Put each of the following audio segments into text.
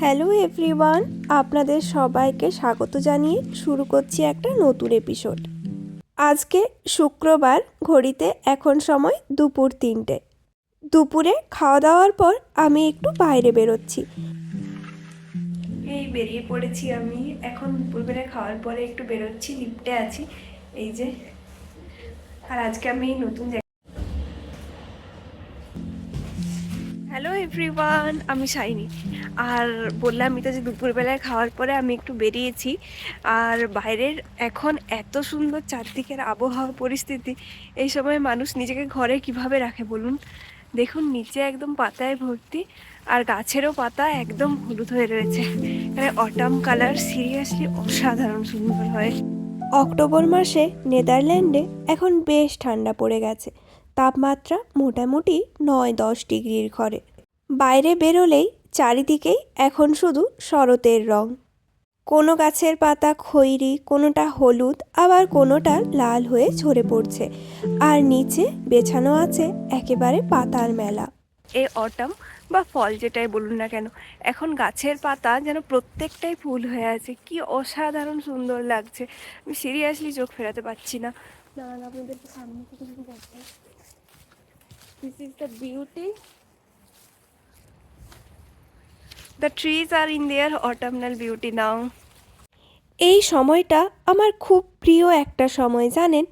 Hello everyone, আপনাদের সবাইকে স্বাগত জানিয়ে শুরু করছি একটা নতুন এপিসোড আজকে শুক্রবার, ঘড়িতে এখন সময় দুপুর তিনটে। দুপুরে খাওয়া দাওয়ার পর আমি একটু বাইরে বেরোচ্ছি। এই বেরিয়ে পড়েছি আমি। এখন দুপুরবেলা খাওয়ার পরে একটু বেরোচ্ছি, লিফটে আছি। এই যে, আর আজকে আমি নতুন এভরিওয়ান আমি শাইনি। আর বললামই তো যে দুপুরবেলায় খাওয়ার পরে আমি একটু বেরিয়েছি। আর বাইরের এখন এত সুন্দর চারদিকের আবহাওয়া পরিস্থিতি, এই সময় মানুষ নিজেকে ঘরে কীভাবে রাখে বলুন? দেখুন, নিচে একদম পাতায় ভর্তি আর গাছেরও পাতা একদম হলুদ হয়ে রয়েছে। মানে অটাম কালার সিরিয়াসলি অসাধারণ সুন্দর হয়। অক্টোবর মাসে নেদারল্যান্ডে এখন বেশ ঠান্ডা পড়ে গেছে। তাপমাত্রা মোটামুটি নয় দশ ডিগ্রির ঘরে। বাইরে বেরোলেই চারিদিকেই এখন শুধু শরতের রং। কোনো গাছের পাতা খৈরি কোনোটা হলুদ আবার কোনোটা লাল হয়ে ঝরে পড়ছে। আর নিচে বেছানো আছে একেবারে পাতার মেলা। এ অটাম বা ফল যেটাই বলুন না কেন এখন গাছের পাতা যেন প্রত্যেকটাই ফুল হয়ে আছে। কি অসাধারণ সুন্দর লাগছে। আমি সিরিয়াসলি চোখ ফেরাতে পারছি না। দাঁড়ান আপনাদেরকে সামনে থেকে this is the beauty the trees are in their autumnal beauty now এই সময়টা আমার খুব প্রিয় একটা সময়, জানেন?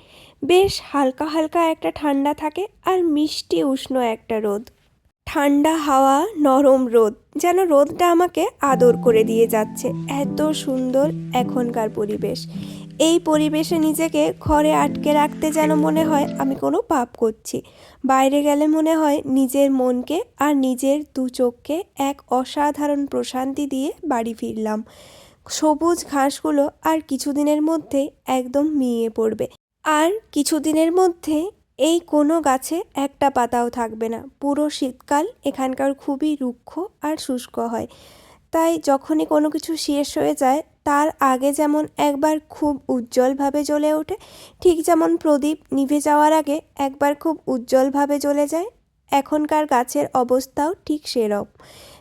বেশ হালকা হালকা একটা ঠান্ডা থাকে আর মিষ্টি উষ্ণ একটা রোদ। ঠান্ডা হাওয়া, নরম রোদ, যেন রোদটা আমাকে আদর করে দিয়ে যাচ্ছে। এত সুন্দর এখনকার পরিবেশ। এই পরিবেশে নিজেকে ঘরে আটকে রাখতে যেন মনে হয় আমি কোনো পাপ করছি। বাইরে গেলে মনে হয় নিজের মনকে আর নিজের দু চোখকে এক অসাধারণ প্রশান্তি দিয়ে বাড়ি ফিরলাম। সবুজ ঘাসগুলো আর কিছুদিনের মধ্যে একদম মিয়ে পড়বে। আর কিছুদিনের মধ্যে এই কোনো গাছে একটা পাতাও থাকবে না। পুরো শীতকাল এখানকার খুবই রুক্ষ আর শুষ্ক হয়। তাই যখনই কোনো কিছু শেষ হয়ে যায়, তার আগে যেমন একবার খুব উজ্জ্বলভাবে জ্বলে ওঠে, ঠিক যেমন প্রদীপ নিভে যাওয়ার আগে একবার খুব উজ্জ্বলভাবে জ্বলে যায়, এখনকার গাছের অবস্থাও ঠিক সেরকম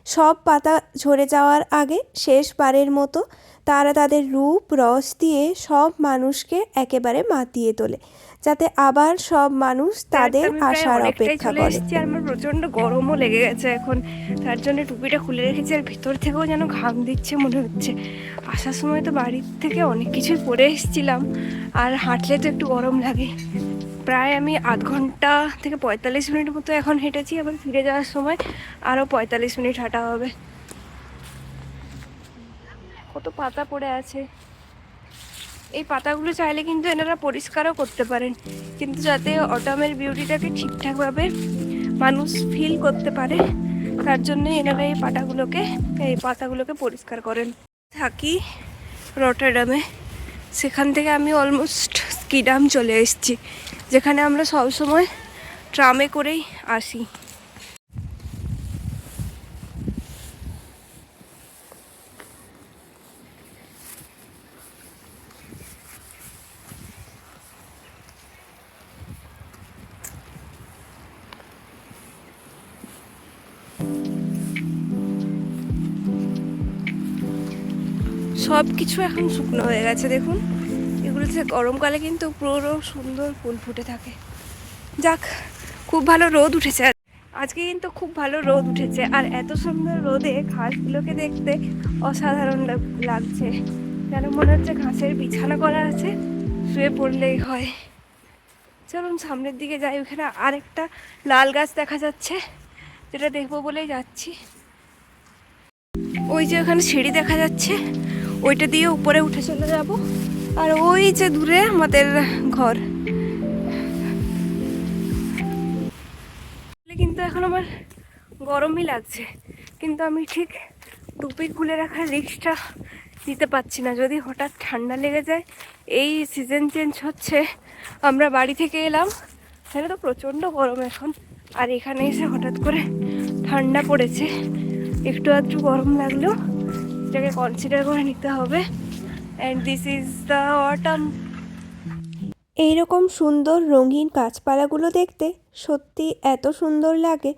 সব পাতা ঝরে যাওয়ার আগে শেষবারের মতো তারা তাদের রূপ রস দিয়ে সব মানুষকে একেবারে মাতিয়ে তোলে যাতে আবার সব মানুষ তাদের আশার অপেক্ষা করে। আমার প্রচণ্ড গরমও লেগে গেছে এখন। তার জন্য টুপিটা খুলে রেখেছি আর ভিতর থেকেও যেন ঘাম দিচ্ছে মনে হচ্ছে। আসার সময় তো বাড়ির থেকে অনেক কিছুই পরে এসেছিলাম আর হাঁটলে তো একটু গরম লাগে। প্রায় আমি আধ ঘণ্টা থেকে পঁয়তাল্লিশ মিনিট মতো এখন হেঁটেছি, আবার ফিরে যাওয়ার সময় আরও পঁয়তাল্লিশ মিনিট হাঁটা হবে। কত পাতা পড়ে আছে। এই পাতাগুলো চাইলে কিন্তু এনারা পরিষ্কারও করতে পারেন, কিন্তু যাতে অটামের বিউটিটাকে ঠিকঠাকভাবে মানুষ ফিল করতে পারে, তার জন্য এনারা এই পাতাগুলোকে এই পাতাগুলোকে পরিষ্কার করেন। থাকি রটারডামে, সেখান থেকে আমি অলমোস্ট স্কিডাম চলে এসেছি? যেখানে আমরা সবসময় ট্রামে করেই আসি। সব কিছু এখন শুকনো হয়ে গেছে, দেখুন। এগুলোতে গরমকালে কিন্তু পুরো সুন্দর ফুল ফুটে থাকে। যাক, খুব ভালো রোদ উঠেছে আজকে কিন্তু খুব ভালো রোদ উঠেছে আর এত সুন্দর রোদে ঘাসগুলোকে দেখতে অসাধারণ লাগ- লাগছে। যেন মনে হচ্ছে ঘাসের বিছানা করা আছে, শুয়ে পড়লেই হয়। চলুন সামনের দিকে যাই, ওখানে আরেকটা লাল গাছ দেখা যাচ্ছে, যেটা দেখব বলেই যাচ্ছি। ওই যে ওখানে সিঁড়ি দেখা যাচ্ছে, ওইটা দিয়ে উপরে উঠে চলে যাব। আর ওই যে দূরে আমাদের ঘর। কিন্তু এখন আমার গরমই লাগছে। কিন্তু আমি ঠিক টুপি খুলে রাখার রিক্সটা নিতে পারছি না। যদি হঠাৎ ঠান্ডা লেগে যায়, এই সিজন চেঞ্জ হচ্ছে, আমরা বাড়ি থেকে এলাম। তাহলে তো প্রচণ্ড গরম এখন। আর এখানে এসে হঠাৎ করে ঠান্ডা পড়েছে। একটু আধটু গরম লাগলেও এটাকে কনসিডার করে নিতে হবে। And this is the autumn এইরকম সুন্দর রঙিন গাছপালাগুলো দেখতে সত্যি এত সুন্দর লাগে।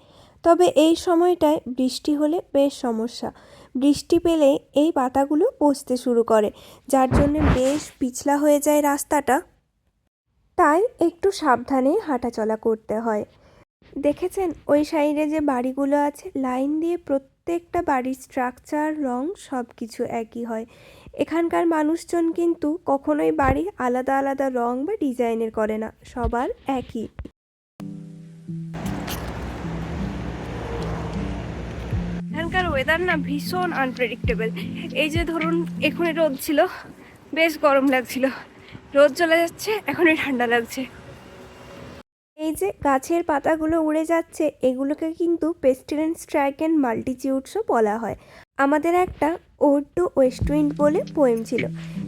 তবে এই সময়টায় বৃষ্টি হলে বেশ সমস্যা। বৃষ্টি পেলে এই পাতাগুলো পচতে শুরু করে, যার জন্য বেশ পিছলা হয়ে যায় রাস্তাটা। তাই একটু সাবধানে হাঁটাচলা করতে হয়। দেখেছেন ওই সাইডে যে বাড়িগুলো আছে, লাইন দিয়ে প্রত্যেকটা বাড়ির স্ট্রাকচার, রং সব কিছু একই হয়। এখানকার মানুষজন কিন্তু কখনোই বাড়ি আলাদা আলাদা রং বা ডিজাইনের করে না সবার একই। এখানকার ওয়েদার না ভীষণ আনপ্রেডিক্টেবল এই যে ধরুন এখনই রোদ ছিল বেশ গরম লাগছিল। রোদ চলে যাচ্ছে এখনই ঠান্ডা লাগছে। এই যে গাছের পাতাগুলো উড়ে যাচ্ছে এগুলোকে কিন্তু পেস্টিলেন্ট অ্যান্ড মাল্টিচিউডসও বলা হয়। আমাদের একটা ওড টু ওয়েস্ট উইন্ড বলে পোয়েম ছিল,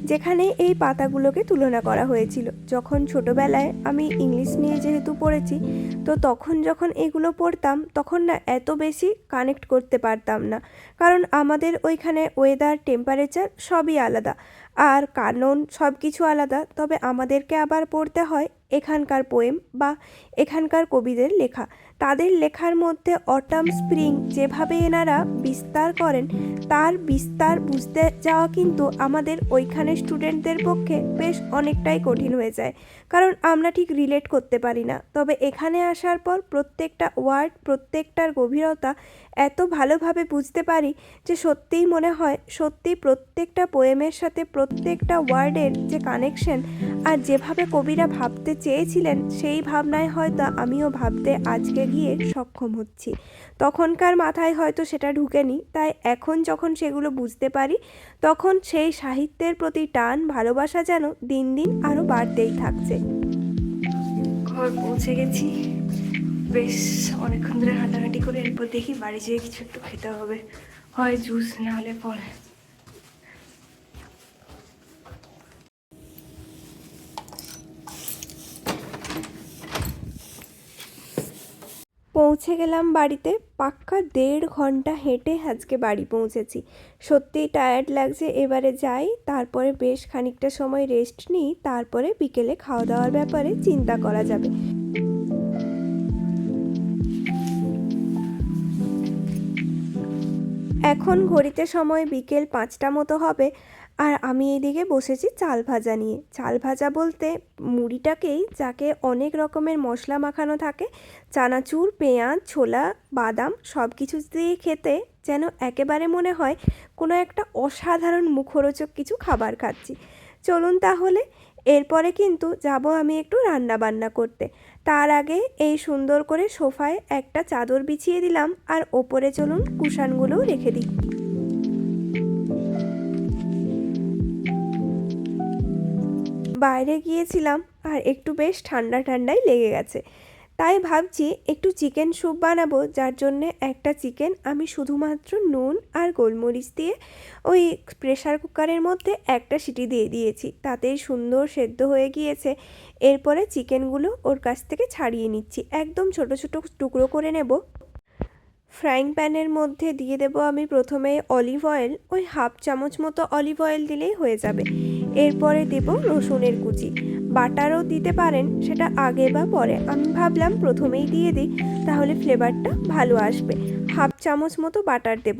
যেখানে এই পাতাগুলোকে তুলনা করা হয়েছিল। যখন ছোটবেলায় আমি ইংলিশ নিয়ে যেহেতু পড়েছি, তো তখন যখন এগুলো পড়তাম, তখন না এত বেশি কানেক্ট করতে পারতাম না। কারণ আমাদের ওইখানে ওয়েদার, টেম্পারেচার সবই আলাদা, আর কানন সব কিছু আলাদা। তবে আমাদেরকে আবার পড়তে হয় এখানকার পোয়েম বা এখানকার কবিদের লেখা। তাদের লেখার মধ্যে অটাম স্প্রিং যেভাবে এনারা বিস্তার করেন, তার বিস্তার বুঝতে যাওয়া কিন্তু আমাদের ওইখানে স্টুডেন্টদের পক্ষে বেশ অনেকটাই কঠিন হয়ে যায়। কারণ আমরা ঠিক রিলেট করতে পারি না। তবে এখানে আসার পর প্রত্যেকটা ওয়ার্ড, প্রত্যেকটার গভীরতা এত ভালোভাবে বুঝতে পারি যে সত্যিই মনে হয় সত্যি প্রত্যেকটা পোয়েমের সাথে প্রত্যেকটা ওয়ার্ডের যে কানেকশন আর যেভাবে কবিরা ভাবতে চেয়েছিলেন, সেই ভাবনায় হয়তো আমিও ভাবতে আজকে গিয়ে সক্ষম হচ্ছি। তখনকার মাথায় হয়তো সেটা ঢুকেনি, তাই এখন যখন সেগুলো বুঝতে পারি, তখন সেই সাহিত্যের প্রতি টান, ভালোবাসা যেন দিন দিন আরও বাড়তেই থাকছে। ঘর পৌঁছে গেছি। বেশ অনেকক্ষণ ধরে হাঁটাহাঁটি করে এরপর দেখি বাড়ি যেয়ে কিছু একটু খেতে হবে। হয় জুস, না হলে ফল। পৌঁছে গেলাম বাড়িতে। পাক্কা দেড় ঘণ্টা হেঁটে আজকে বাড়ি পৌঁছেছি। সত্যিই টায়ার্ড লাগছে, এবারে যাই, তারপরে বেশ খানিকটা সময় রেস্ট নিই, তারপরে বিকেলে খাওয়া দাওয়ার ব্যাপারে চিন্তা করা যাবে। এখন ঘড়িতে সময় বিকেল পাঁচটা মতো হবে। আর আমি এদিকে বসেছি চাল ভাজা নিয়ে। চাল ভাজা বলতে মুড়িটাকেই যাকে অনেক রকমের মশলা মাখানো থাকে, চানাচুর, পেঁয়াজ, ছোলা, বাদাম সব কিছু দিয়ে খেতে যেন একেবারে মনে হয় কোনো একটা অসাধারণ মুখরোচক কিছু খাবার খাচ্ছি। চলুন তাহলে, এরপরে কিন্তু যাব আমি একটু রান্না বান্না করতে। তার আগে এই সুন্দর করে সোফায় একটা চাদর বিছিয়ে দিলাম আর ওপরে চলুন কুশানগুলোও রেখে দিই। বাইরে গিয়েছিলাম আর একটু বেশ ঠান্ডা ঠান্ডাই লেগে গেছে। তাই ভাবছি একটু চিকেন স্যুপ বানাবো, যার জন্যে একটা চিকেন আমি শুধুমাত্র নুন আর গোলমরিচ দিয়ে ওই প্রেসার কুকারের মধ্যে একটা সিটি দিয়ে দিয়েছি। তাতেই সুন্দর সেদ্ধ হয়ে গিয়েছে। এরপরে চিকেনগুলো ওর কাছ থেকে ছাড়িয়ে নিচ্ছি। একদম ছোট ছোট টুকরো করে নেব। ফ্রাইং প্যানের মধ্যে দিয়ে দেব আমি প্রথমে অলিভ অয়েল ওই হাফ চামচ মতো অলিভ অয়েল দিলেই হয়ে যাবে। এরপরে দেব রসুনের কুচি। বাটারও দিতে পারেন, সেটা আগে বা পরে। আমি ভাবলাম প্রথমেই দিয়ে দিই, তাহলে ফ্লেভারটা ভালো আসবে। হাফ চামচ মতো বাটার দেব।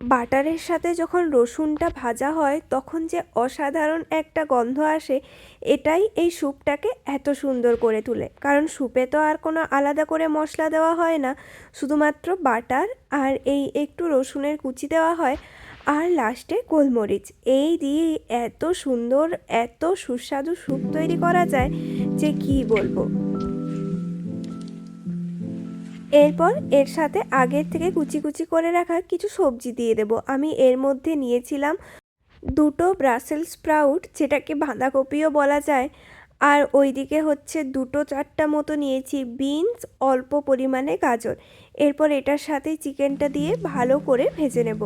বাটারের সাথে যখন রসুনটা ভাজা হয়, তখন যে অসাধারণ একটা গন্ধ আসে, এটাই এই স্যুপটাকে এত সুন্দর করে তোলে। কারণ স্যুপে তো আর কোনো আলাদা করে মশলা দেওয়া হয় না। শুধুমাত্র বাটার আর এই একটু রসুনের কুচি দেওয়া হয়। আর লাস্টে গোলমরিচ। এই দিয়ে এত সুন্দর, এত সুস্বাদু স্যুপ তৈরি করা যায় যে কি বলব? এরপর এর সাথে আগের থেকে কুচি কুচি করে রাখা কিছু সবজি দিয়ে দেব। আমি এর মধ্যে নিয়েছিলাম দুটো ব্রাসেল স্প্রাউট যেটাকে বাঁধাকপিও বলা যায়। আর ওইদিকে হচ্ছে দুটো চারটা মতো নিয়েছি বিনস অল্প পরিমাণে গাজর। এরপর এটার সাথে চিকেনটা দিয়ে ভালো করে ভেজে নেব।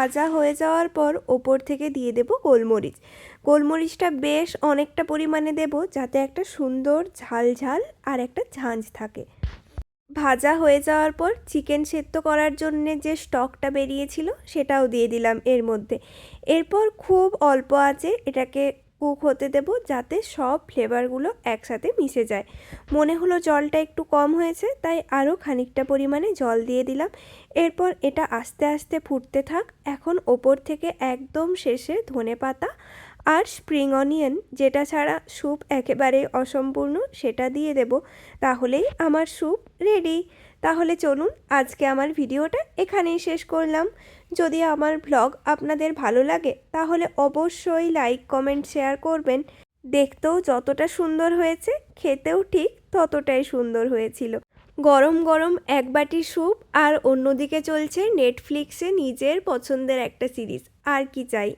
ভাজা হয়ে যাওয়ার পর ওপর থেকে দিয়ে দেব গোলমরিচ। গোলমরিচটা বেশ অনেকটা পরিমাণে দেব যাতে একটা সুন্দর ঝাল ঝাল আর একটা ঝাঁঝ থাকে। ভাজা হয়ে যাওয়ার পর চিকেন সেদ্ধ করার জন্য যে স্টকটা বেরিয়েছিল সেটাও দিয়ে দিলাম এর মধ্যে। এরপর খুব অল্প আছে এটাকে কুক হতে দেব যাতে সব ফ্লেভারগুলো একসাথে মিশে যায়। মনে হলো জলটা একটু কম হয়েছে, তাই আরও খানিকটা পরিমাণে জল দিয়ে দিলাম। এরপর এটা আস্তে আস্তে ফুটতে থাক। এখন ওপর থেকে একদম শেষে ধনে পাতা আর স্প্রিং অনিয়ন, যেটা ছাড়া স্যুপ একেবারে অসম্পূর্ণ, সেটা দিয়ে দেব। তাহলেই আমার স্যুপ রেডি। তাহলে চলুন আজকে আমার ভিডিওটা এখানেই শেষ করলাম। যদি আমার ভ্লগ আপনাদের ভালো লাগে, তাহলে অবশ্যই লাইক, কমেন্ট, শেয়ার করবেন। দেখতেও যতটা সুন্দর হয়েছে, খেতেও ঠিক ততটাই সুন্দর হয়েছিল। গরম গরম এক বাটি স্যুপ আর অন্যদিকে চলছে নেটফ্লিক্সে নিজের পছন্দের একটা সিরিজ। আর কি চাই?